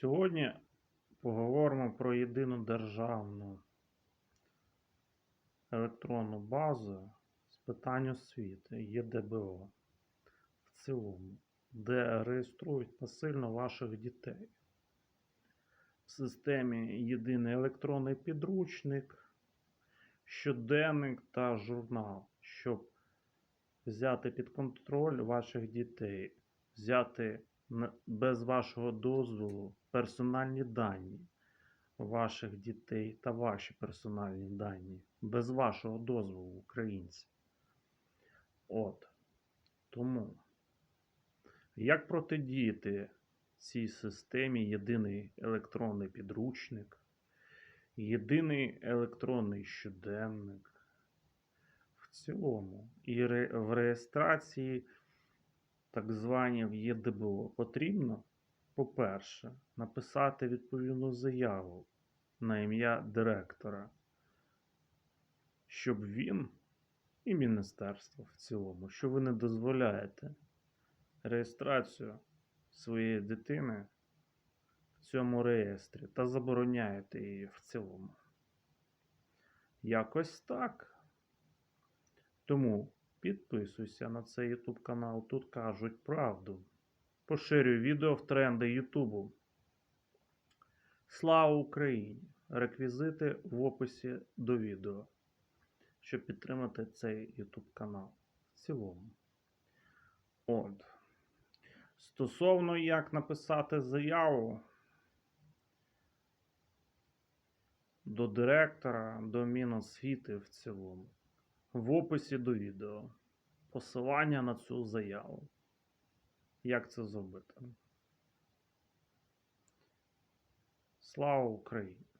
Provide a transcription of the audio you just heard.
Сьогодні поговоримо про єдину державну електронну базу з питань освіти ЄДБО в цілому, де реєструють насильно ваших дітей. В системі єдиний електронний підручник, щоденник та журнал, щоб взяти під контроль ваших дітей, взяти без вашого дозволу персональні дані ваших дітей та ваші персональні дані без вашого дозволу українці. От. Тому, як протидіяти цій системі єдиний електронний підручник, єдиний електронний щоденник в цілому і в реєстрації так звані в ЄДБО потрібно, по-перше, написати відповідну заяву на ім'я директора, щоб він і міністерство в цілому, що ви не дозволяєте реєстрацію своєї дитини в цьому реєстрі та забороняєте її в цілому. Якось так. Тому підписуйся на цей YouTube канал. Тут кажуть правду. Поширюй відео в тренди Ютубу. Слава Україні! Реквізити в описі до відео, щоб підтримати цей YouTube канал в цілому. От. Стосовно як написати заяву до директора, до Міносвіти в цілому. В описі до відео посилання на цю заяву. Як це зробити? Слава Україні!